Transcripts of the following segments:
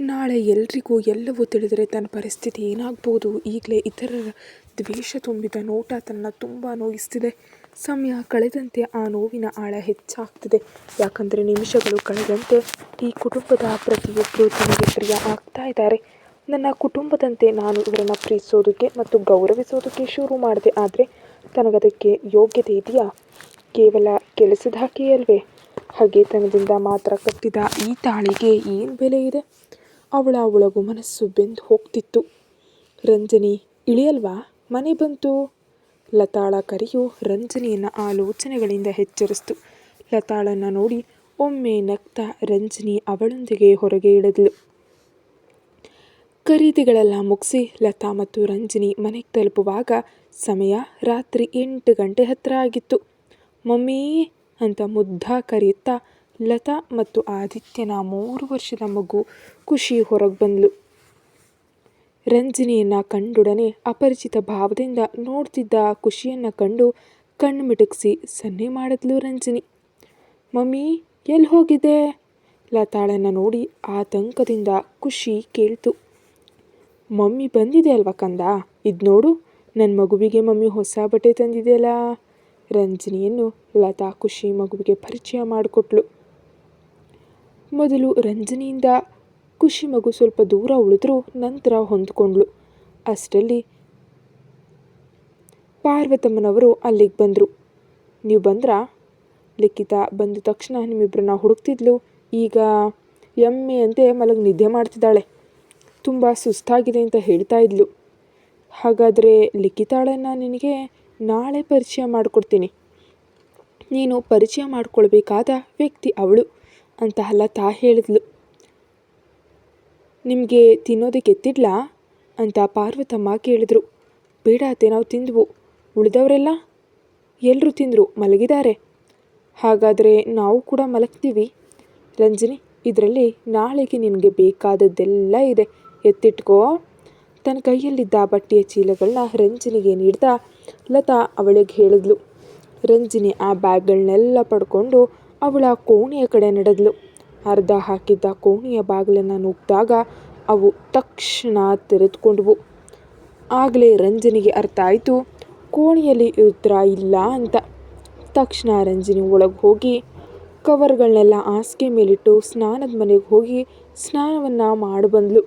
ನಾಳೆ ಎಲ್ರಿಗೂ ಎಲ್ಲವೂ ತಿಳಿದರೆ ತನ್ನ ಪರಿಸ್ಥಿತಿ ಏನಾಗ್ಬೋದು? ಈಗಲೇ ಇತರರ ದ್ವೇಷ ತುಂಬಿದ ನೋಟ ತನ್ನ ತುಂಬ ನೋಯಿಸ್ತಿದೆ. ಸಮಯ ಕಳೆದಂತೆ ಆ ನೋವಿನ ಆಳ ಹೆಚ್ಚಾಗ್ತಿದೆ. ಯಾಕಂದರೆ ನಿಮಿಷಗಳು ಕಳೆದಂತೆ ಈ ಕುಟುಂಬದ ಪ್ರತಿಯೊಬ್ಬರು ತನಗೆ ಪ್ರಿಯ ಆಗ್ತಾ ಇದ್ದಾರೆ. ನನ್ನ ಕುಟುಂಬದಂತೆ ನಾನು ಇವರನ್ನು ಪ್ರೀತಿಸೋದಕ್ಕೆ ಮತ್ತು ಗೌರವಿಸೋದಕ್ಕೆ ಶುರು ಮಾಡಿದೆ. ಆದರೆ ತನಗದಕ್ಕೆ ಯೋಗ್ಯತೆ ಇದೆಯಾ? ಕೇವಲ ಕೆಲಸದ ಹಾಗೆ ಹಗೆತನದಿಂದ ಮಾತ್ರ ಕಟ್ಟಿದ ಈ ತಾಳಿಗೆ ಏನು ಬೆಲೆ ಇದೆ? ಅವಳ ಒಳಗು ಮನಸ್ಸು ಬೆಂದು ಹೋಗ್ತಿತ್ತು. ರಂಜನಿ, ಇಳಿಯಲ್ವಾ? ಮನೆ ಬಂತು. ಲತಾಳ ಕರೆಯು ರಂಜನಿಯನ್ನು ಆಲೋಚನೆಗಳಿಂದ ಎಚ್ಚರಿಸ್ತು. ಲತಾಳನ್ನು ನೋಡಿ ಒಮ್ಮೆ ನಗ್ತಾ ರಂಜನಿ ಅವಳೊಂದಿಗೆ ಹೊರಗೆ ಇಳಿದಳು ಖರೀದಿಗಳೆಲ್ಲ ಮುಗಿಸಿ ಲತಾ ಮತ್ತು ರಂಜನಿ ಮನೆಗೆ ತಲುಪುವಾಗ ಸಮಯ ರಾತ್ರಿ ಎಂಟು ಗಂಟೆ ಹತ್ತಿರ ಆಗಿತ್ತು. ಮಮ್ಮಿ ಅಂತ ಮುದ್ದ ಕರೆಯುತ್ತಾ ಲತಾ ಮತ್ತು ಆದಿತ್ಯನ ಮೂರು ವರ್ಷದ ಮಗು ಖುಷಿ ಹೊರಗೆ ಬಂದ್ಲು. ರಂಜಿನಿಯನ್ನು ಕಂಡೊಡನೆ ಅಪರಿಚಿತ ಭಾವದಿಂದ ನೋಡ್ತಿದ್ದ ಖುಷಿಯನ್ನು ಕಂಡು ಕಣ್ಣು ಮಿಟುಕಿಸಿ, ಸನ್ನೆ ಮಾಡಿದ್ಲು ರಂಜನಿ. ಮಮ್ಮಿ ಎಲ್ಲಿ ಹೋಗಿದೆ ಲತಾಳನ್ನು ನೋಡಿ ಆತಂಕದಿಂದ ಖುಷಿ ಕೇಳ್ತು. ಮಮ್ಮಿ ಬಂದಿದೆ ಅಲ್ವಾ ಕಂದ? ಇದು ನೋಡು ನನ್ನ ಮಗುವಿಗೆ ಮಮ್ಮಿ ಹೊಸ ಬಟ್ಟೆ ತಂದಿದೆಯಲ್ಲ? ರಂಜಿನಿಯನ್ನು ಲತಾ ಖುಷಿ ಮಗುವಿಗೆ ಪರಿಚಯ ಮಾಡಿಕೊಟ್ಲು. ಮೊದಲು ರಂಜನಿಯಿಂದ ಖುಷಿ ಮಗು ಸ್ವಲ್ಪ ದೂರ ಉಳಿದ್ರೂ, ನಂತರ ಹೊಂದ್ಕೊಂಡ್ಳು. ಅಷ್ಟರಲ್ಲಿ ಪಾರ್ವತಮ್ಮನವರು ಅಲ್ಲಿಗೆ ಬಂದರು. ನೀವು ಬಂದ್ರಾ? ಲಿಖಿತ ಬಂದ ತಕ್ಷಣ ನಿಮ್ಮಿಬ್ಬರನ್ನ ಹುಡುಕ್ತಿದ್ಲು. ಈಗ ಎಮ್ಮೆ ಅಂತೆ ಮಲಗಿ ನಿದ್ದೆ ಮಾಡ್ತಿದ್ದಾಳೆ. ತುಂಬ ಸುಸ್ತಾಗಿದೆ ಅಂತ ಹೇಳ್ತಾ ಇದ್ಲು. ಹಾಗಾದರೆ ಲಿಖಿತಾಳನ್ನು ನಿನಗೆ ನಾಳೆ ಪರಿಚಯ ಮಾಡಿಕೊಡ್ತೀನಿ. ನೀನು ಪರಿಚಯ ಮಾಡಿಕೊಳ್ಬೇಕಾದ ವ್ಯಕ್ತಿ ಅವಳು. ಅಂತ ಲತಾ ಹೇಳಿದ್ಲು. ನಿಮಗೆ ತಿನ್ನೋದಕ್ಕೆ ಎತ್ತಿಡ್ಲಾ? ಅಂತ ಪಾರ್ವತಮ್ಮ ಕೇಳಿದ್ರು. ಬೇಡ ಅತ್ತೆ, ನಾವು ತಿಂದ್ವು. ಉಳಿದವರೆಲ್ಲ? ಎಲ್ಲರೂ ತಿಂದರು, ಮಲಗಿದ್ದಾರೆ. ಹಾಗಾದರೆ ನಾವು ಕೂಡ ಮಲಗ್ತೀವಿ. ರಂಜನಿ, ಇದರಲ್ಲಿ ನಾಳೆಗೆ ನಿನಗೆ ಬೇಕಾದದ್ದೆಲ್ಲ ಇದೆ. ಎತ್ತಿಟ್ಕೋ. ತನ್ನ ಕೈಯಲ್ಲಿದ್ದ ಬಟ್ಟೆಯ ಚೀಲಗಳನ್ನ ರಂಜನಿಗೆ ನೀಡ್ತಾ ಲತಾ ಅವಳಿಗೆ ಹೇಳಿದ್ಲು. ರಂಜಿನಿ ಆ ಬ್ಯಾಗ್ಗಳನ್ನೆಲ್ಲ ಪಡ್ಕೊಂಡು ಅವಳ ಕೋಣೆಯ ಕಡೆ ನಡೆದಳು. ಅರ್ಧ ಹಾಕಿದ್ದ ಕೋಣೆಯ ಬಾಗಿಲನ್ನು ನುಗ್ಗಿದಾಗ ಅವು ತಕ್ಷಣ ತೆರೆದುಕೊಂಡವು. ಆಗಲೇ ರಂಜನಿಗೆ ಅರ್ಥ ಆಯಿತು, ಕೋಣೆಯಲ್ಲಿ ಉತ್ತರ ಇಲ್ಲ ಅಂತ. ತಕ್ಷಣ ರಂಜನಿ ಒಳಗೆ ಹೋಗಿ ಕವರ್ಗಳನ್ನೆಲ್ಲ ಹಾಸಿಗೆ ಮೇಲಿಟ್ಟು ಸ್ನಾನದ ಮನೆಗೆ ಹೋಗಿ ಸ್ನಾನವನ್ನು ಮಾಡಿ ಬಂದ್ಲು.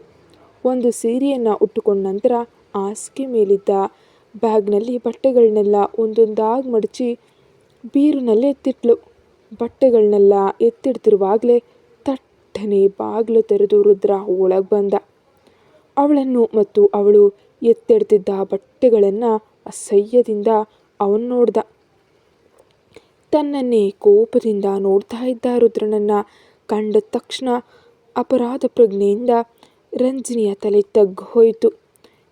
ಒಂದು ಸೀರೆಯನ್ನು ಉಟ್ಟುಕೊಂಡ ನಂತರ ಹಾಸಿಗೆ ಮೇಲಿದ್ದ ಬ್ಯಾಗ್ನಲ್ಲಿ ಬಟ್ಟೆಗಳನ್ನೆಲ್ಲ ಒಂದೊಂದಾಗಿ ಮಡಚಿ ಬೀರಿನಲ್ಲಿ ಎತ್ತಿಟ್ಲು. ಬಟ್ಟೆಗಳನ್ನೆಲ್ಲ ಎತ್ತಿಡ್ತಿರುವಾಗಲೇ ತಟ್ಟನೆ ಬಾಗಿಲು ತೆರೆದು ರುದ್ರ ಒಳಗೆ ಬಂದ. ಅವಳನ್ನು ಮತ್ತು ಅವಳು ಎತ್ತಿಡ್ತಿದ್ದ ಬಟ್ಟೆಗಳನ್ನು ಅಸಹ್ಯದಿಂದ ಅವನು ನೋಡ್ದ. ತನ್ನನ್ನೇ ಕೋಪದಿಂದ ನೋಡ್ತಾ ಇದ್ದ ರುದ್ರನನ್ನು ಕಂಡ ತಕ್ಷಣ ಅಪರಾಧ ಪ್ರಜ್ಞೆಯಿಂದ ರಂಜಿನಿಯ ತಲೆ ತಗ್ಗು ಹೋಯಿತು.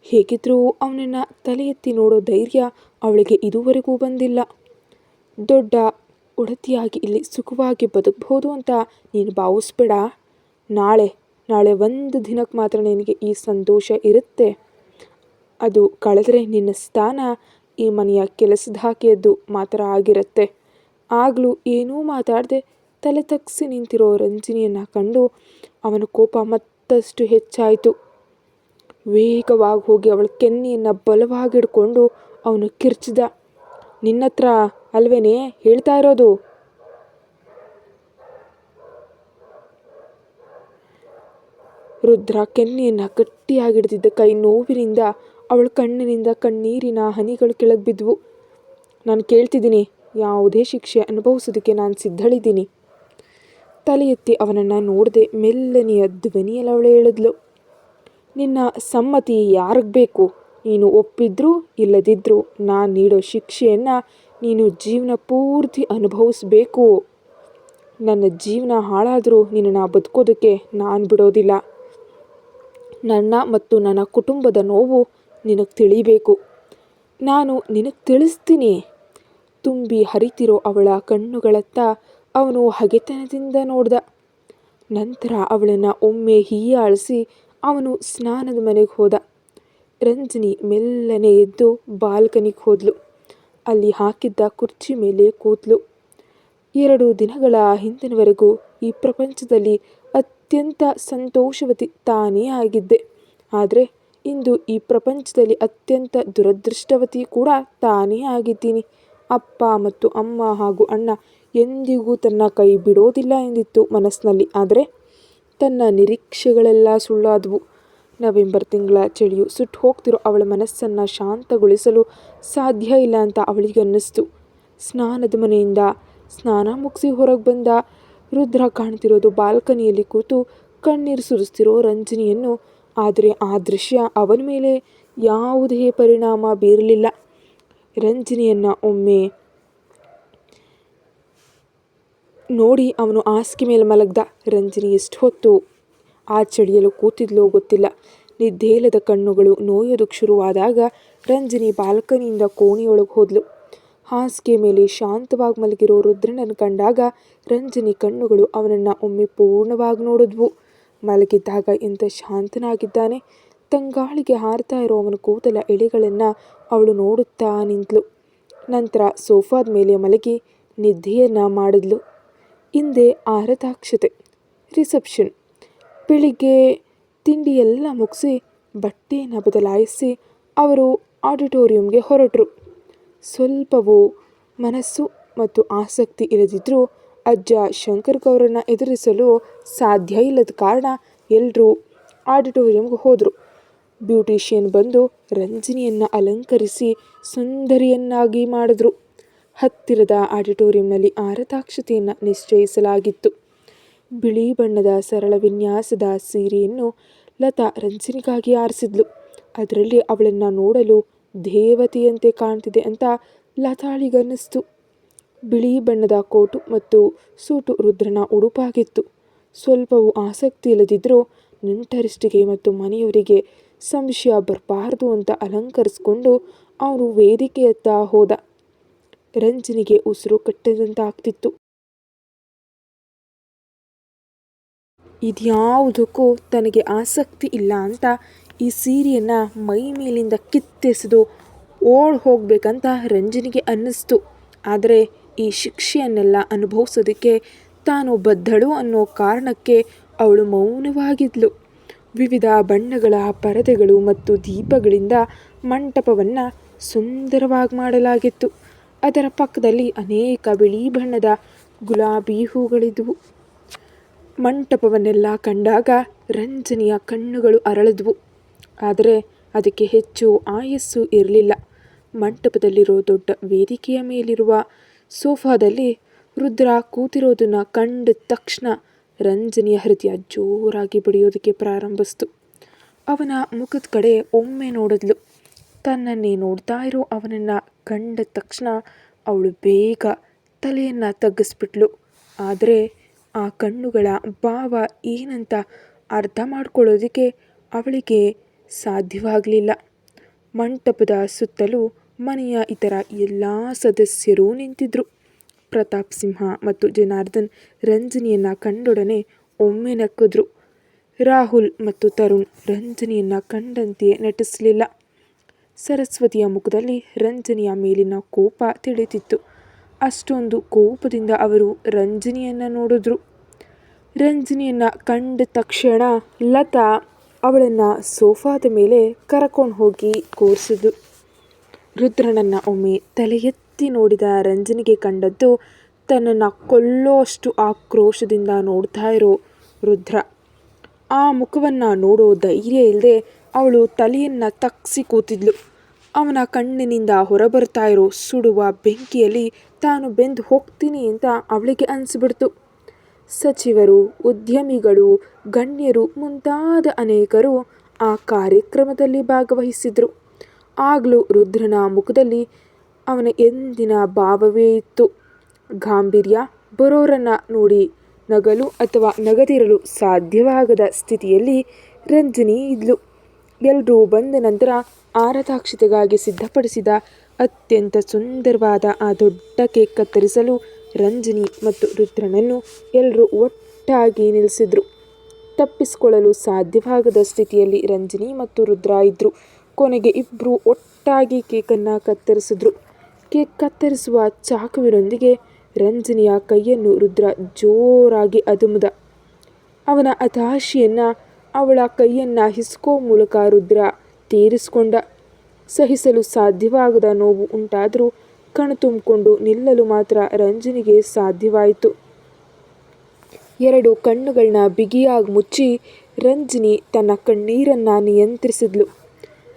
ಹೇಗಿದ್ರೂ ಅವನನ್ನು ತಲೆ ಎತ್ತಿ ನೋಡೋ ಧೈರ್ಯ ಅವಳಿಗೆ ಇದುವರೆಗೂ ಬಂದಿಲ್ಲ. ದೊಡ್ಡ ಒಡತಿಯಾಗಿ ಇಲ್ಲಿ ಸುಖವಾಗಿ ಬದುಕಬಹುದು ಅಂತ ನೀನು ಭಾವಿಸ್ಬೇಡ. ನಾಳೆ ನಾಳೆ ಒಂದು ದಿನಕ್ಕೆ ಮಾತ್ರ ನಿನಗೆ ಈ ಸಂತೋಷ ಇರುತ್ತೆ. ಅದು ಕಳೆದರೆ ನಿನ್ನ ಸ್ಥಾನ ಈ ಮನೆಯ ಕೆಲಸದ ಹಾಕಿಯದ್ದು ಮಾತ್ರ ಆಗಿರುತ್ತೆ. ಆಗಲೂ ಏನೂ ಮಾತಾಡದೆ ತಲೆ ತಗ್ಸಿ ನಿಂತಿರೋ ರಂಜಿನಿಯನ್ನು ಕಂಡು ಅವನ ಕೋಪ ಮತ್ತಷ್ಟು ಹೆಚ್ಚಾಯಿತು. ವೇಗವಾಗಿ ಹೋಗಿ ಅವಳ ಕೆನ್ನೆಯನ್ನು ಬಲವಾಗಿ ಹಿಡ್ಕೊಂಡು ಅವನು ಕಿರ್ಚಿದ, ನಿನ್ನತ್ರ ಅಲ್ವೇನೆ? ಹೇಳ್ತಾ ಇರೋದು. ರುದ್ರ ಕೆನ್ನೆಯನ್ನು ಗಟ್ಟಿಯಾಗಿಡ್ದಿದ್ದ ಕೈ ನೋವಿನಿಂದ ಅವಳ ಕಣ್ಣಿನಿಂದ ಕಣ್ಣೀರಿನ ಹನಿಗಳು ಕೆಳಗೆ ಬಿದ್ವು. ನಾನು ಕೇಳ್ತಿದ್ದೀನಿ, ಯಾವುದೇ ಶಿಕ್ಷೆ ಅನುಭವಿಸೋದಕ್ಕೆ ನಾನು ಸಿದ್ಧಳಿದ್ದೀನಿ. ತಲೆ ಎತ್ತಿ ಅವನನ್ನು ನೋಡದೆ ಮೆಲ್ಲನೆಯ ಧ್ವನಿಯಲ್ಲಿ ಅವಳು ಹೇಳಿದ್ಲು, ನಿನ್ನ ಸಮ್ಮತಿ ಯಾರಿಗೆ ಬೇಕು? ನೀನು ಒಪ್ಪಿದ್ರೂ ಇಲ್ಲದಿದ್ದರೂ ನಾನು ನೀಡೋ ಶಿಕ್ಷೆಯನ್ನು ನೀನು ಜೀವನ ಪೂರ್ತಿ ಅನುಭವಿಸ್ಬೇಕು. ನನ್ನ ಜೀವನ ಹಾಳಾದರೂ ನಿನ್ನನ್ನು ಬದುಕೋದಕ್ಕೆ ನಾನು ಬಿಡೋದಿಲ್ಲ. ನನ್ನ ಮತ್ತು ನನ್ನ ಕುಟುಂಬದ ನೋವು ನಿನಗೆ ತಿಳಿಬೇಕು. ನಾನು ನಿನಗೆ ತಿಳಿಸ್ತೀನಿ. ತುಂಬಿ ಹರಿತಿರೋ ಅವಳ ಕಣ್ಣುಗಳತ್ತ ಅವನು ಹಗೆತನದಿಂದ ನೋಡ್ದ. ನಂತರ ಅವಳನ್ನು ಒಮ್ಮೆ ಹೀಯಾಳಿಸಿ ಅವನು ಸ್ನಾನದ ಮನೆಗೆ ಹೋದ. ರಂಜನಿ ಮೆಲ್ಲನೆ ಎದ್ದು ಬಾಲ್ಕನಿಗೆ ಹೋದ್ಲು. ಅಲ್ಲಿ ಹಾಕಿದ್ದ ಕುರ್ಚಿ ಮೇಲೆ ಕೂತ್ಲು ಎರಡು ದಿನಗಳ ಹಿಂದಿನವರೆಗೂ ಈ ಪ್ರಪಂಚದಲ್ಲಿ ಅತ್ಯಂತ ಸಂತೋಷವತಿ ತಾನೇ ಆಗಿದ್ದೆ. ಆದರೆ ಇಂದು ಈ ಪ್ರಪಂಚದಲ್ಲಿ ಅತ್ಯಂತ ದುರದೃಷ್ಟವತಿ ಕೂಡ ತಾನೇ ಆಗಿದ್ದೀನಿ. ಅಪ್ಪ ಮತ್ತು ಅಮ್ಮ ಹಾಗೂ ಅಣ್ಣ ಎಂದಿಗೂ ತನ್ನ ಕೈ ಬಿಡೋದಿಲ್ಲ ಎಂದಿತ್ತು ಮನಸ್ಸಿನಲ್ಲಿ. ಆದರೆ ತನ್ನ ನಿರೀಕ್ಷೆಗಳೆಲ್ಲ ಸುಳ್ಳಾದವು. ನವೆಂಬರ್ ತಿಂಗಳ ಚಳಿಯು ಸುಟ್ಟು ಹೋಗ್ತಿರೋ ಅವಳ ಮನಸ್ಸನ್ನು ಶಾಂತಗೊಳಿಸಲು ಸಾಧ್ಯ ಇಲ್ಲ ಅಂತ ಅವಳಿಗೆ ಅನ್ನಿಸ್ತು ಸ್ನಾನದ ಮನೆಯಿಂದ ಸ್ನಾನ ಮುಗಿಸಿ ಹೊರಗೆ ಬಂದ ರುದ್ರ ಕಾಣ್ತಿರೋದು ಬಾಲ್ಕನಿಯಲ್ಲಿ ಕೂತು ಕಣ್ಣೀರು ಸುರಿಸ್ತಿರೋ ರಂಜನಿಯನ್ನು, ಆದರೆ ಆ ದೃಶ್ಯ ಅವನ ಮೇಲೆ ಯಾವುದೇ ಪರಿಣಾಮ ಬೀರಲಿಲ್ಲ. ರಂಜನಿಯನ್ನು ಒಮ್ಮೆ ನೋಡಿ ಅವನು ಹಾಸಿಗೆ ಮೇಲೆ ಮಲಗ್ದ. ರಂಜನಿ ಎಷ್ಟು ಹೊತ್ತು ಆ ಚಳಿಯಲು ಕೂತಿದ್ಲೋ ಗೊತ್ತಿಲ್ಲ. ನಿದ್ದೇಲದ ಕಣ್ಣುಗಳು ನೋಯೋದಕ್ಕೆ ಶುರುವಾದಾಗ ರಂಜನಿ ಬಾಲ್ಕನಿಯಿಂದ ಕೋಣೆಯೊಳಗೆ ಹೋದ್ಲು. ಹಾಸಿಗೆ ಮೇಲೆ ಶಾಂತವಾಗಿ ಮಲಗಿರೋ ರುದ್ರನನ್ನು ಕಂಡಾಗ ರಂಜನಿ ಕಣ್ಣುಗಳು ಅವನನ್ನು ಒಮ್ಮೆ ಪೂರ್ಣವಾಗಿ ನೋಡಿದ್ವು. ಮಲಗಿದ್ದಾಗ ಎಂಥ ಶಾಂತನಾಗಿದ್ದಾನೆ. ತಂಗಾಳಿಗೆ ಹಾರ್ತಾ ಇರೋ ಅವನ ಕೂದಲ ಎಳೆಗಳನ್ನು ಅವಳು ನೋಡುತ್ತಾ ನಿಂತಳು ನಂತರ ಸೋಫಾದ ಮೇಲೆ ಮಲಗಿ ನಿದ್ದೆಯನ್ನು ಮಾಡಿದ್ಲು. ಹಿಂದೆ ಆರತಾಕ್ಷತೆ, ರಿಸೆಪ್ಷನ್. ಬೆಳಿಗ್ಗೆ ತಿಂಡಿ ಎಲ್ಲ ಮುಗಿಸಿ ಬಟ್ಟೆಯನ್ನು ಬದಲಾಯಿಸಿ ಅವರು ಆಡಿಟೋರಿಯಂಗೆ ಹೊರಟರು. ಸ್ವಲ್ಪವೂ ಮನಸ್ಸು ಮತ್ತು ಆಸಕ್ತಿ ಇರದಿದ್ದರೂ ಅಜ್ಜ ಶಂಕರ್ ಗೌರನ್ನ ಎದುರಿಸಲು ಸಾಧ್ಯ ಇಲ್ಲದ ಕಾರಣ ಎಲ್ಲರೂ ಆಡಿಟೋರಿಯಂಗೆ ಹೋದರು. ಬ್ಯೂಟಿಷಿಯನ್ ಬಂದು ರಂಜಿನಿಯನ್ನು ಅಲಂಕರಿಸಿ ಸುಂದರಿಯನ್ನಾಗಿ ಮಾಡಿದ್ರು. ಹತ್ತಿರದ ಆಡಿಟೋರಿಯಂನಲ್ಲಿ ಆರತಾಕ್ಷತೆಯನ್ನು ನಿಶ್ಚಯಿಸಲಾಗಿತ್ತು. ಬಿಳಿ ಬಣ್ಣದ ಸರಳ ವಿನ್ಯಾಸದ ಸೀರೆಯನ್ನು ಲತಾ ರಂಜನಿಗಾಗಿ ಆರಿಸಿದ್ಲು. ಅದರಲ್ಲಿ ಅವಳನ್ನು ನೋಡಲು ದೇವತೆಯಂತೆ ಕಾಣ್ತಿದೆ ಅಂತ ಲತಾಳಿಗನ್ನಿಸ್ತು. ಬಿಳಿ ಬಣ್ಣದ ಕೋಟು ಮತ್ತು ಸೂಟು ರುದ್ರನ ಉಡುಪಾಗಿತ್ತು. ಸ್ವಲ್ಪವೂ ಆಸಕ್ತಿ ಇಲ್ಲದಿದ್ದರೂ ನೆಂಟರಿಷ್ಟಿಗೆ ಮತ್ತು ಮನೆಯವರಿಗೆ ಸಂಶಯ ಬರಬಾರ್ದು ಅಂತ ಅಲಂಕರಿಸ್ಕೊಂಡು ಅವನು ವೇದಿಕೆಯತ್ತ ಹೋದ. ರಂಜನಿಗೆ ಉಸಿರು ಕಟ್ಟಿದಂತಾಗ್ತಿತ್ತು. ಇದ್ಯಾವುದಕ್ಕೂ ತನಗೆ ಆಸಕ್ತಿ ಇಲ್ಲ ಅಂತ ಈ ಸೀರೆಯನ್ನು ಮೈ ಮೇಲಿಂದ ಕಿತ್ತೆಸೆದು ಓಡ್ ಹೋಗಬೇಕಂತ ರಂಜನಿಗೆ ಅನ್ನಿಸ್ತು. ಆದರೆ ಈ ಶಿಕ್ಷೆಯನ್ನೆಲ್ಲ ಅನುಭವಿಸೋದಕ್ಕೆ ತಾನು ಬದ್ದಳು ಅನ್ನೋ ಕಾರಣಕ್ಕೆ ಅವಳು ಮೌನವಾಗಿದ್ಲು. ವಿವಿಧ ಬಣ್ಣಗಳ ಪರದೆಗಳು ಮತ್ತು ದೀಪಗಳಿಂದ ಮಂಟಪವನ್ನು ಸುಂದರವಾಗಿ ಮಾಡಲಾಗಿತ್ತು. ಅದರ ಪಕ್ಕದಲ್ಲಿ ಅನೇಕ ಬಿಳಿ ಬಣ್ಣದ ಗುಲಾಬಿ ಹೂಗಳಿದ್ವು. ಮಂಟಪವನ್ನೆಲ್ಲ ಕಂಡಾಗ ರಂಜನಿಯ ಕಣ್ಣುಗಳು ಅರಳಿದ್ವು. ಆದರೆ ಅದಕ್ಕೆ ಹೆಚ್ಚು ಆಯಸ್ಸು ಇರಲಿಲ್ಲ. ಮಂಟಪದಲ್ಲಿರೋ ದೊಡ್ಡ ವೇದಿಕೆಯ ಮೇಲಿರುವ ಸೋಫಾದಲ್ಲಿ ರುದ್ರ ಕೂತಿರೋದನ್ನ ಕಂಡ ತಕ್ಷಣ ರಂಜನಿಯ ಹೃದಯ ಜೋರಾಗಿ ಬಡಿಯೋದಕ್ಕೆ ಪ್ರಾರಂಭಿಸ್ತು. ಅವನ ಮುಖದ ಕಡೆ ಒಮ್ಮೆ ನೋಡಿದ್ಲು. ತನ್ನನ್ನೇ ನೋಡ್ತಾ ಇರೋ ಅವನನ್ನು ಕಂಡ ತಕ್ಷಣ ಅವಳು ಬೇಗ ತಲೆಯನ್ನು ತಗ್ಗಿಸ್ಬಿಟ್ಲು. ಆದರೆ ಆ ಕಣ್ಣುಗಳ ಭಾವ ಏನಂತ ಅರ್ಥ ಮಾಡಿಕೊಳ್ಳೋದಕ್ಕೆ ಅವಳಿಗೆ ಸಾಧ್ಯವಾಗಲಿಲ್ಲ. ಮಂಟಪದ ಸುತ್ತಲೂ ಮನೆಯ ಇತರ ಎಲ್ಲ ಸದಸ್ಯರೂ ನಿಂತಿದ್ರು. ಪ್ರತಾಪ್ ಸಿಂಹ ಮತ್ತು ಜನಾರ್ದನ್ ರಂಜನಿಯನ್ನು ಕಂಡೊಡನೆ ಒಮ್ಮೆ ನಕ್ಕಿದ್ರು. ರಾಹುಲ್ ಮತ್ತು ತರುಣ್ ರಂಜನಿಯನ್ನು ಕಂಡಂತೆಯೇ ನಟಿಸಲಿಲ್ಲ. ಸರಸ್ವತಿಯ ಮುಖದಲ್ಲಿ ರಂಜನಿಯ ಮೇಲಿನ ಕೋಪ ತಿಳಿತಿತ್ತು. ಅಷ್ಟೊಂದು ಕೋಪದಿಂದ ಅವರು ರಂಜನಿಯನ್ನು ನೋಡಿದ್ರು. ರಂಜನಿಯನ್ನು ಕಂಡ ತಕ್ಷಣ ಲತಾ ಅವಳನ್ನು ಸೋಫಾದ ಮೇಲೆ ಕರ್ಕೊಂಡು ಹೋಗಿ ಕೂರಿಸಿದ್ಲು. ರುದ್ರನನ್ನು ಒಮ್ಮೆ ತಲೆ ಎತ್ತಿ ನೋಡಿದ ರಂಜನಿಗೆ ಕಂಡದ್ದು, ತನ್ನನ್ನು ಕೊಲ್ಲೋಷ್ಟು ಆಕ್ರೋಶದಿಂದ ನೋಡ್ತಾ ಇರೋ ರುದ್ರ. ಆ ಮುಖವನ್ನು ನೋಡೋ ಧೈರ್ಯ ಇಲ್ಲದೆ ಅವಳು ತಲೆಯನ್ನು ತಗ್ಸಿ ಕೂತಿದ್ಲು. ಅವನ ಕಣ್ಣಿನಿಂದ ಹೊರಬರ್ತಾ ಇರೋ ಸುಡುವ ಬೆಂಕಿಯಲ್ಲಿ ತಾನು ಬೆಂದು ಹೋಗ್ತೀನಿ ಅಂತ ಅವಳಿಗೆ ಅನಿಸ್ಬಿಡ್ತು. ಸಚಿವರು, ಉದ್ಯಮಿಗಳು, ಗಣ್ಯರು ಮುಂತಾದ ಅನೇಕರು ಆ ಕಾರ್ಯಕ್ರಮದಲ್ಲಿ ಭಾಗವಹಿಸಿದರು. ಆಗಲೂ ರುದ್ರನ ಮುಖದಲ್ಲಿ ಅವನ ಎಂದಿನ ಭಾವವೇ ಇತ್ತು. ಗಾಂಭೀರ್ಯ ಬರೋರನ್ನು ನೋಡಿ ನಗಲು ಅಥವಾ ನಗದಿರಲು ಸಾಧ್ಯವಾಗದ ಸ್ಥಿತಿಯಲ್ಲಿ ರಂಜನಿ ಇದ್ಲು. ಎಲ್ಲರೂ ಬಂದ ನಂತರ ಆರತಾಕ್ಷತೆಗಾಗಿ ಸಿದ್ಧಪಡಿಸಿದ ಅತ್ಯಂತ ಸುಂದರವಾದ ಆ ದೊಡ್ಡ ಕೇಕ್ ಕತ್ತರಿಸಲು ರಂಜನಿ ಮತ್ತು ರುದ್ರನನ್ನು ಎಲ್ಲರೂ ಒಟ್ಟಾಗಿ ನಿಲ್ಲಿಸಿದ್ರು. ತಪ್ಪಿಸಿಕೊಳ್ಳಲು ಸಾಧ್ಯವಾಗದ ಸ್ಥಿತಿಯಲ್ಲಿ ರಂಜನಿ ಮತ್ತು ರುದ್ರ ಇದ್ದರು ಕೊನೆಗೆ ಇಬ್ಬರು ಒಟ್ಟಾಗಿ ಕೇಕನ್ನು ಕತ್ತರಿಸಿದ್ರು. ಕೇಕ್ ಕತ್ತರಿಸುವ ಚಾಕುವಿನೊಂದಿಗೆ ರಂಜನಿಯ ಕೈಯನ್ನು ರುದ್ರ ಜೋರಾಗಿ ಅದುಮದ. ಅವನ ಹತಾಶೆಯನ್ನು ಅವಳ ಕೈಯನ್ನು ಹಿಸ್ಕೋ ಮೂಲಕ ರುದ್ರ ತೀರಿಸಿಕೊಂಡ. ಸಹಿಸಲು ಸಾಧ್ಯವಾಗದ ನೋವು ಉಂಟಾದರೂ ಕಣು ತುಂಬಿಕೊಂಡು ನಿಲ್ಲಲು ಮಾತ್ರ ರಂಜನಿಗೆ ಸಾಧ್ಯವಾಯಿತು. ಎರಡು ಕಣ್ಣುಗಳನ್ನ ಬಿಗಿಯಾಗಿ ಮುಚ್ಚಿ ರಂಜನಿ ತನ್ನ ಕಣ್ಣೀರನ್ನು ನಿಯಂತ್ರಿಸಿದ್ಲು.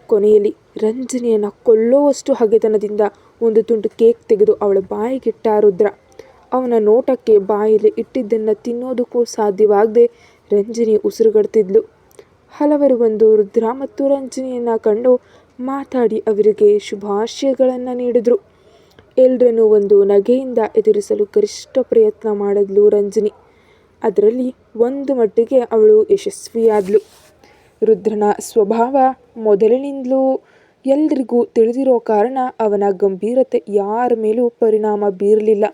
ಕೊನೆಯಲ್ಲಿ ರಂಜನಿಯನ್ನು ಕೊಲ್ಲುವಷ್ಟು ಹಗೆತನದಿಂದ ಒಂದು ತುಂಡು ಕೇಕ್ ತೆಗೆದು ಅವಳ ಬಾಯಿಗಿಟ್ಟ ರುದ್ರ. ಅವನ ನೋಟಕ್ಕೆ ಬಾಯಲ್ಲಿ ಇಟ್ಟಿದ್ದನ್ನು ತಿನ್ನೋದಕ್ಕೂ ಸಾಧ್ಯವಾಗದೆ ರಂಜನಿ ಉಸಿರುಗಡ್ತಿದ್ಲು. ಹಲವರು ಬಂದು ರುದ್ರ ಮತ್ತು ರಂಜನಿಯನ್ನು ಕಂಡು ಮಾತಾಡಿ ಅವರಿಗೆ ಶುಭಾಶಯಗಳನ್ನು ನೀಡಿದರು. ಎಲ್ಲರನ್ನೂ ಒಂದು ನಗೆಯಿಂದ ಎದುರಿಸಲು ಗರಿಷ್ಠ ಪ್ರಯತ್ನ ಮಾಡಿದ್ಲು ರಂಜನಿ. ಅದರಲ್ಲಿ ಒಂದು ಮಟ್ಟಿಗೆ ಅವಳು ಯಶಸ್ವಿಯಾದಳು ರುದ್ರನ ಸ್ವಭಾವ ಮೊದಲಿನಿಂದಲೂ ಎಲ್ರಿಗೂ ತಿಳಿದಿರೋ ಕಾರಣ ಅವನ ಗಂಭೀರತೆ ಯಾರ ಮೇಲೂ ಪರಿಣಾಮ ಬೀರಲಿಲ್ಲ.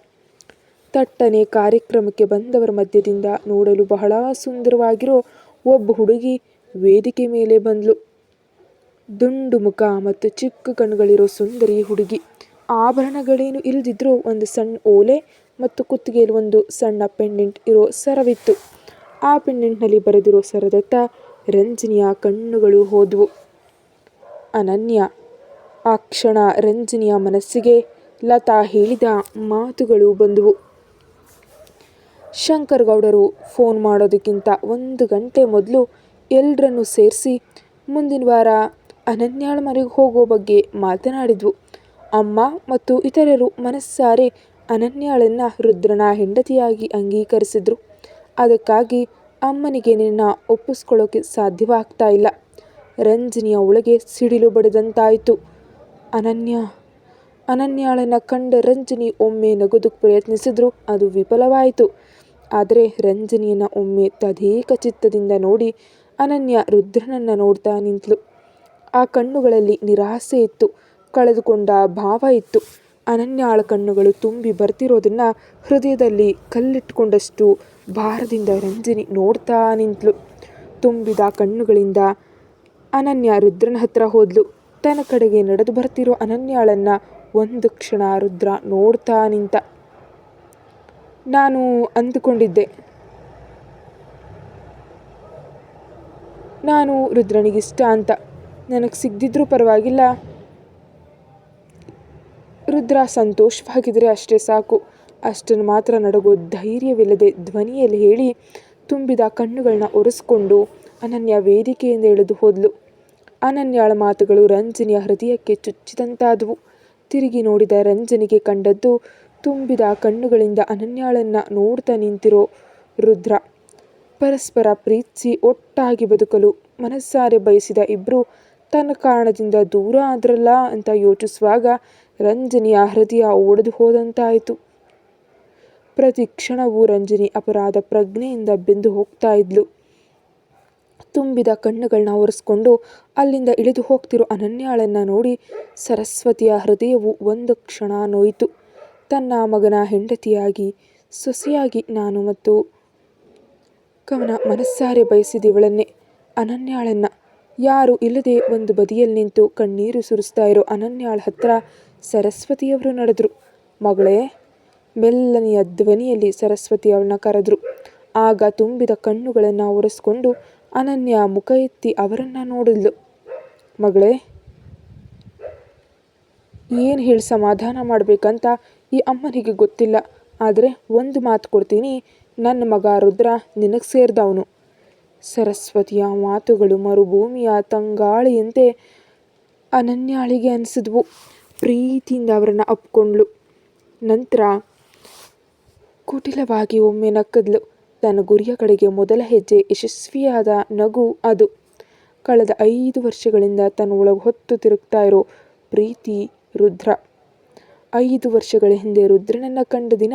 ತಟ್ಟನೆ ಕಾರ್ಯಕ್ರಮಕ್ಕೆ ಬಂದವರ ಮಧ್ಯದಿಂದ ನೋಡಲು ಬಹಳ ಸುಂದರವಾಗಿರೋ ಒಬ್ಬ ಹುಡುಗಿ ವೇದಿಕೆ ಮೇಲೆ ಬಂದ್ಲು. ದುಂಡು ಮುಖ ಮತ್ತು ಚಿಕ್ಕ ಕಣ್ಣುಗಳಿರೋ ಸುಂದರಿ ಹುಡುಗಿ. ಆಭರಣಗಳೇನು ಇಲ್ಲದಿದ್ರೂ ಒಂದು ಸಣ್ಣ ಓಲೆ ಮತ್ತು ಕುತ್ತಿಗೆಯಲ್ಲಿ ಒಂದು ಸಣ್ಣ ಪೆಂಡೆಂಟ್ ಇರೋ ಸರವಿತ್ತು. ಆ ಪೆಂಡೆಂಟ್ನಲ್ಲಿ ಬರೆದಿರೋ ಸರದತ್ತ ರಂಜನಿಯ ಕಣ್ಣುಗಳು ಹೋದವು. ಅನನ್ಯ. ಆ ಕ್ಷಣ ರಂಜನಿಯ ಮನಸ್ಸಿಗೆ ಲತಾ ಹೇಳಿದ ಮಾತುಗಳು ಬಂದವು. ಶಂಕರ್ ಗೌಡರು ಫೋನ್ ಮಾಡೋದಕ್ಕಿಂತ ಒಂದು ಗಂಟೆ ಮೊದಲು ಎಲ್ಲರನ್ನೂ ಸೇರಿಸಿ ಮುಂದಿನ ವಾರ ಅನನ್ಯಾಳ ಮನೆಗೆ ಹೋಗೋ ಬಗ್ಗೆ ಮಾತನಾಡಿದ್ವು. ಅಮ್ಮ ಮತ್ತು ಇತರರು ಮನಸ್ಸಾರೆ ಅನನ್ಯಾಳನ್ನು ರುದ್ರನ ಹೆಂಡತಿಯಾಗಿ ಅಂಗೀಕರಿಸಿದ್ರು. ಅದಕ್ಕಾಗಿ ಅಮ್ಮನಿಗೆ ನಿನ್ನ ಒಪ್ಪಿಸ್ಕೊಳ್ಳೋಕೆ ಸಾಧ್ಯವಾಗ್ತಾ ಇಲ್ಲ. ರಂಜನಿಯ ಒಳಗೆ ಸಿಡಿಲು ಬಡಿದಂತಾಯಿತು. ಅನನ್ಯ, ಅನನ್ಯಾಳನ್ನು ಕಂಡ ರಂಜನಿ ಒಮ್ಮೆ ನಗೋದಕ್ಕೆ ಪ್ರಯತ್ನಿಸಿದ್ರು. ಅದು ವಿಫಲವಾಯಿತು. ಆದರೆ ರಂಜನಿಯನ್ನು ಒಮ್ಮೆ ತದೇಕ ಚಿತ್ತದಿಂದ ನೋಡಿ ಅನನ್ಯ ರುದ್ರನನ್ನು ನೋಡ್ತಾ ನಿಂತಳು ಆ ಕಣ್ಣುಗಳಲ್ಲಿ ನಿರಾಸೆ ಇತ್ತು. ಕಳೆದುಕೊಂಡ ಭಾವ ಇತ್ತು. ಅನನ್ಯಾಳ ಕಣ್ಣುಗಳು ತುಂಬಿ ಬರ್ತಿರೋದನ್ನ ಹೃದಯದಲ್ಲಿ ಕಲ್ಲಿಟ್ಕೊಂಡಷ್ಟು ಭಾರದಿಂದ ರಂಜನಿ ನೋಡ್ತಾ ನಿಂತಳು ತುಂಬಿದ ಕಣ್ಣುಗಳಿಂದ ಅನನ್ಯ ರುದ್ರನ ಹತ್ರ ಹೋದ್ಲು. ತನ್ನ ಕಡೆಗೆ ನಡೆದು ಬರ್ತಿರೋ ಅನನ್ಯಾಳನ್ನ ಒಂದು ಕ್ಷಣ ರುದ್ರ ನೋಡ್ತಾ ನಿಂತ, ನಾನು ಅಂದುಕೊಂಡಿದ್ದೆ. ನಾನು ರುದ್ರನಿಗಿಷ್ಟ ಅಂತ. ನನಗೆ ಸಿಗದಿದ್ರೂ ಪರವಾಗಿಲ್ಲ. ರುದ್ರ ಸಂತೋಷವಾಗಿದ್ರೆ ಅಷ್ಟೇ ಸಾಕು. ಅಷ್ಟನ್ನು ಮಾತ್ರ ನಡಗೋ ಧೈರ್ಯವಿಲ್ಲದೆ ಧ್ವನಿಯಲ್ಲಿ ಹೇಳಿ ತುಂಬಿದ ಕಣ್ಣುಗಳನ್ನ ಒರೆಸ್ಕೊಂಡು ಅನನ್ಯ ವೇದಿಕೆಯಿಂದ ಇಳಿದು ಹೋದ್ಲು. ಅನನ್ಯಾಳ ಮಾತುಗಳು ರಂಜನಿಯ ಹೃದಯಕ್ಕೆ ಚುಚ್ಚಿದಂತಾದವು. ತಿರುಗಿ ನೋಡಿದ ರಂಜನಿಗೆ ಕಂಡದ್ದು, ತುಂಬಿದ ಕಣ್ಣುಗಳಿಂದ ಅನನ್ಯಾಳನ್ನು ನೋಡ್ತಾ ನಿಂತಿರೋ ರುದ್ರ. ಪರಸ್ಪರ ಪ್ರೀತಿಸಿ ಒಟ್ಟಾಗಿ ಬದುಕಲು ಮನಸ್ಸಾರೆ ಬಯಸಿದ ಇಬ್ಬರು ತನ್ನ ಕಾರಣದಿಂದ ದೂರ ಆದ್ರಲ್ಲ ಅಂತ ಯೋಚಿಸುವಾಗ ರಂಜನಿಯ ಹೃದಯ ಒಡೆದು ಹೋದಂತಾಯಿತು. ಪ್ರತಿ ಕ್ಷಣವೂ ರಂಜನಿ ಅಪರಾಧ ಪ್ರಜ್ಞೆಯಿಂದ ಬೆಂದು ಹೋಗ್ತಾ ಇದ್ಲು. ತುಂಬಿದ ಕಣ್ಣುಗಳನ್ನ ಒರೆಸ್ಕೊಂಡು ಅಲ್ಲಿಂದ ಇಳಿದು ಹೋಗ್ತಿರೋ ಅನನ್ಯಾಳನ್ನ ನೋಡಿ ಸರಸ್ವತಿಯ ಹೃದಯವು ಒಂದು ಕ್ಷಣ ನೋಯಿತು. ತನ್ನ ಮಗನ ಹೆಂಡತಿಯಾಗಿ, ಸೊಸೆಯಾಗಿ ನಾನು ಮತ್ತು ಕವನ ಮನಸ್ಸಾರೆ ಬಯಸಿದಿವಳನ್ನೇ, ಅನನ್ಯಾಳನ್ನ. ಯಾರು ಇಲ್ಲದೆ ಒಂದು ಬದಿಯಲ್ಲಿ ನಿಂತು ಕಣ್ಣೀರು ಸುರಿಸ್ತಾ ಇರೋ ಅನನ್ಯಾಳ ಹತ್ರ ಸರಸ್ವತಿಯವರು ನಡೆದ್ರು. ಮಗಳೇ, ಮೆಲ್ಲನೆಯ ಧ್ವನಿಯಲ್ಲಿ ಸರಸ್ವತಿ ಅವಳನ್ನ ಕರೆದ್ರು. ಆಗ ತುಂಬಿದ ಕಣ್ಣುಗಳನ್ನು ಒರೆಸ್ಕೊಂಡು ಅನನ್ಯ ಮುಖ ಎತ್ತಿ ಅವರನ್ನು ನೋಡಿದ್ಲು. ಮಗಳೇ, ಏನು ಹೇಳಿ ಸಮಾಧಾನ ಮಾಡಬೇಕಂತ ಈ ಅಮ್ಮನಿಗೆ ಗೊತ್ತಿಲ್ಲ. ಆದರೆ ಒಂದು ಮಾತು ಕೊಡ್ತೀನಿ. ನನ್ನ ಮಗ ರುದ್ರ ನಿನಗೆ ಸೇರಿದವನು. ಸರಸ್ವತಿಯ ಮಾತುಗಳು ಮರುಭೂಮಿಯ ತಂಗಾಳಿಯಂತೆ ಅನನ್ಯಾಳಿಗೆ ಅನಿಸಿದ್ವು. ಪ್ರೀತಿಯಿಂದ ಅವರನ್ನು ಅಪ್ಕೊಂಡ್ಳು. ನಂತರ ಕುಟಿಲವಾಗಿ ಒಮ್ಮೆ ನಕ್ಕದ್ಲು. ತನ್ನ ಗುರಿಯ ಕಡೆಗೆ ಮೊದಲ ಹೆಜ್ಜೆ ಯಶಸ್ವಿಯಾದ ನಗು ಅದು. ಕಳೆದ ಐದು ವರ್ಷಗಳಿಂದ ತನ್ನ ಒಳಗೆ ಹೊತ್ತು ತಿರುಗ್ತಾ ಇರೋ ಪ್ರೀತಿ ರುದ್ರ. ಐದು ವರ್ಷಗಳ ಹಿಂದೆ ರುದ್ರನನ್ನು ಕಂಡ ದಿನ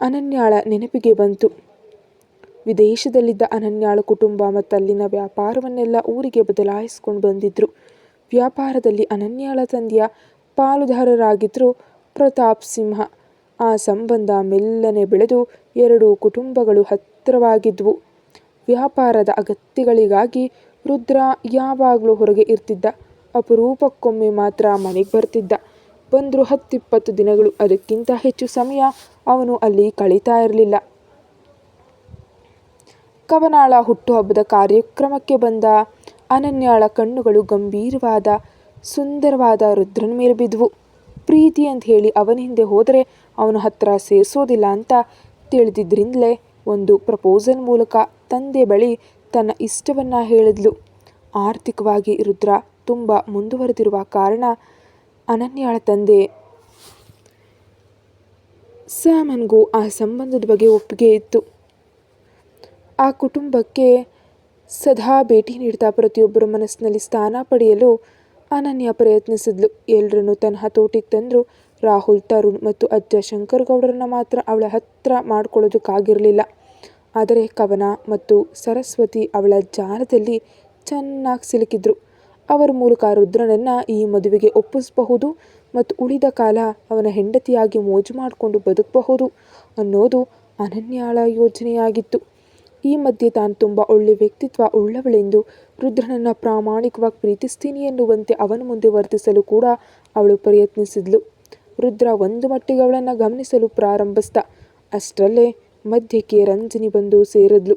ಅನನ್ಯಾಳ ನೆನಪಿಗೆ ಬಂತು. ವಿದೇಶದಲ್ಲಿದ್ದ ಅನನ್ಯಾಳ ಕುಟುಂಬ ಮತ್ತು ಅಲ್ಲಿನ ವ್ಯಾಪಾರವನ್ನೆಲ್ಲ ಊರಿಗೆ ಬದಲಾಯಿಸ್ಕೊಂಡು ಬಂದಿದ್ರು. ವ್ಯಾಪಾರದಲ್ಲಿ ಅನನ್ಯಾಳ ತಂದೆಯ ಪಾಲುದಾರರಾಗಿದ್ದರು ಪ್ರತಾಪ್ ಸಿಂಹ. ಆ ಸಂಬಂಧ ಮೆಲ್ಲನೆ ಬೆಳೆದು ಎರಡು ಕುಟುಂಬಗಳು ಹತ್ತಿರವಾಗಿದ್ವು. ವ್ಯಾಪಾರದ ಅಗತ್ಯಗಳಿಗಾಗಿ ರುದ್ರ ಯಾವಾಗಲೂ ಹೊರಗೆ ಇರ್ತಿದ್ದ. ಅಪರೂಪಕ್ಕೊಮ್ಮೆ ಮಾತ್ರ ಮನೆಗೆ ಬರ್ತಿದ್ದ. ಬಂದರೂ ಹತ್ತಿಪ್ಪತ್ತು ದಿನಗಳು, ಅದಕ್ಕಿಂತ ಹೆಚ್ಚು ಸಮಯ ಅವನು ಅಲ್ಲಿ ಕಳೀತಾ ಇರಲಿಲ್ಲ. ಕವನಾಳ ಹುಟ್ಟುಹಬ್ಬದ ಕಾರ್ಯಕ್ರಮಕ್ಕೆ ಬಂದ ಅನನ್ಯಾಳ ಕಣ್ಣುಗಳು ಗಂಭೀರವಾದ, ಸುಂದರವಾದ ರುದ್ರನ ಮೇಲೆ ಬಿದ್ವು ಪ್ರೀತಿ ಅಂತ ಹೇಳಿ ಅವನ ಹಿಂದೆ ಹೋದರೆ ಅವನ ಹತ್ರ ಸೇರಿಸೋದಿಲ್ಲ ಅಂತ ತಿಳಿದಿದ್ದರಿಂದಲೇ ಒಂದು ಪ್ರಪೋಸಲ್ ಮೂಲಕ ತಂದೆ ಬಳಿ ತನ್ನ ಇಷ್ಟವನ್ನು ಹೇಳಿದ್ಲು. ಆರ್ಥಿಕವಾಗಿ ರುದ್ರ ತುಂಬ ಮುಂದುವರೆದಿರುವ ಕಾರಣ ಅನನ್ಯಾಳ ತಂದೆ ಸಾಮನ್ಗೂ ಆ ಸಂಬಂಧದ ಬಗ್ಗೆ ಒಪ್ಪಿಗೆ ಇತ್ತು. ಆ ಕುಟುಂಬಕ್ಕೆ ಸದಾ ಭೇಟಿ ನೀಡ್ತಾ ಪ್ರತಿಯೊಬ್ಬರ ಮನಸ್ಸಿನಲ್ಲಿ ಸ್ಥಾನ ಪಡೆಯಲು ಅನನ್ಯ ಪ್ರಯತ್ನಿಸಿದ್ಲು. ಎಲ್ಲರನ್ನು ತನ್ನ ಹತೋಟಿಗೆ ತಂದರು. ರಾಹುಲ್, ತರುಣ್ ಮತ್ತು ಅಜ್ಜ ಶಂಕರ್ ಗೌಡರನ್ನ ಮಾತ್ರ ಅವಳ ಹತ್ರ ಮಾಡ್ಕೊಳ್ಳೋದಕ್ಕಾಗಿರಲಿಲ್ಲ. ಆದರೆ ಕವನ ಮತ್ತು ಸರಸ್ವತಿ ಅವಳ ಜಾಲದಲ್ಲಿ ಚೆನ್ನಾಗಿ ಸಿಲುಕಿದ್ರು. ಅವರ ಮೂಲಕ ರುದ್ರನನ್ನು ಈ ಮದುವೆಗೆ ಒಪ್ಪಿಸಬಹುದು ಮತ್ತು ಉಳಿದ ಕಾಲ ಅವನ ಹೆಂಡತಿಯಾಗಿ ಮೋಜು ಮಾಡಿಕೊಂಡು ಬದುಕಬಹುದು ಅನ್ನೋದು ಅನನ್ಯಾಳ ಯೋಜನೆಯಾಗಿತ್ತು. ಈ ಮಧ್ಯೆ ತಾನು ತುಂಬ ಒಳ್ಳೆ ವ್ಯಕ್ತಿತ್ವ ಉಳ್ಳವಳೆಂದು ರುದ್ರನನ್ನು ಪ್ರಾಮಾಣಿಕವಾಗಿ ಪ್ರೀತಿಸ್ತೀನಿ ಎನ್ನುವಂತೆ ಅವನ ಮುಂದೆ ವರ್ತಿಸಲು ಕೂಡ ಅವಳು ಪ್ರಯತ್ನಿಸಿದ್ಲು. ರುದ್ರ ಒಂದು ಮಟ್ಟಿಗೆ ಅವಳನ್ನು ಗಮನಿಸಲು ಪ್ರಾರಂಭಿಸ್ದ. ಅಷ್ಟರಲ್ಲೇ ಮಧ್ಯಕ್ಕೆ ರಂಜನಿ ಬಂದು ಸೇರಿದ್ಲು.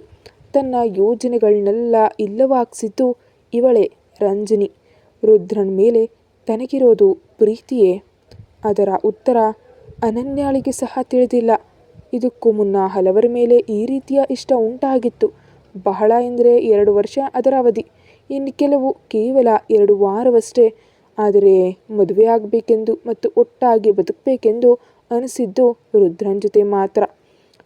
ತನ್ನ ಯೋಜನೆಗಳನ್ನೆಲ್ಲ ಇಲ್ಲವಾಗಿಸಿದ್ದು ಇವಳೇ ರಂಜನಿ. ರುದ್ರನ ಮೇಲೆ ತನಗಿರೋದು ಪ್ರೀತಿಯೇ. ಅದರ ಉತ್ತರ ಅನನ್ಯಾಳಿಗೆ ಸಹ ತಿಳಿದಿಲ್ಲ. ಇದಕ್ಕೂ ಮುನ್ನ ಹಲವರ ಮೇಲೆ ಈ ರೀತಿಯ ಇಷ್ಟ ಉಂಟಾಗಿತ್ತು. ಬಹಳ ಎಂದರೆ ಎರಡು ವರ್ಷ ಅದರ ಅವಧಿ. ಇನ್ನು ಕೆಲವು ಕೇವಲ ಎರಡು ವಾರವಷ್ಟೇ. ಆದರೆ ಮದುವೆ ಆಗಬೇಕೆಂದು ಮತ್ತು ಒಟ್ಟಾಗಿ ಬದುಕಬೇಕೆಂದು ಅನಿಸಿದ್ದು ರುದ್ರನ ಜೊತೆ ಮಾತ್ರ.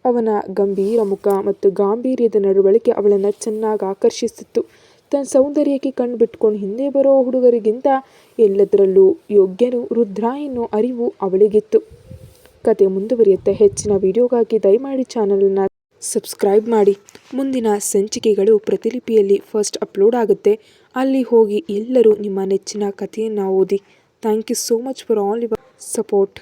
ಅವನ ಗಂಭೀರ ಮುಖ ಮತ್ತು ಗಾಂಭೀರ್ಯದ ನಡವಳಿಕೆ ಅವಳನ್ನು ಚೆನ್ನಾಗಿ ಆಕರ್ಷಿಸಿತ್ತು. ತನ್ನ ಸೌಂದರ್ಯಕ್ಕೆ ಕಣ್ಣು ಬಿಟ್ಕೊಂಡು ಹಿಂದೆ ಬರೋ ಹುಡುಗರಿಗಿಂತ ಎಲ್ಲದರಲ್ಲೂ ಯೋಗ್ಯನು ರುದ್ರ ಎನ್ನುವ ಅರಿವು ಅವಳಿಗಿತ್ತು. ಕತೆ ಮುಂದುವರಿಯುತ್ತೆ. ಹೆಚ್ಚಿನ ವಿಡಿಯೋಗಾಗಿ ದಯಮಾಡಿ ಚಾನಲನ್ನು ಸಬ್ಸ್ಕ್ರೈಬ್ ಮಾಡಿ. ಮುಂದಿನ ಸಂಚಿಕೆಗಳು ಪ್ರತಿಲಿಪಿಯಲ್ಲಿ ಫಸ್ಟ್ ಅಪ್ಲೋಡ್ ಆಗುತ್ತೆ. ಅಲ್ಲಿ ಹೋಗಿ ಎಲ್ಲರೂ ನಿಮ್ಮ ನೆಚ್ಚಿನ ಕಥೆಯನ್ನು ಓದಿ. Thank you so much for all your support.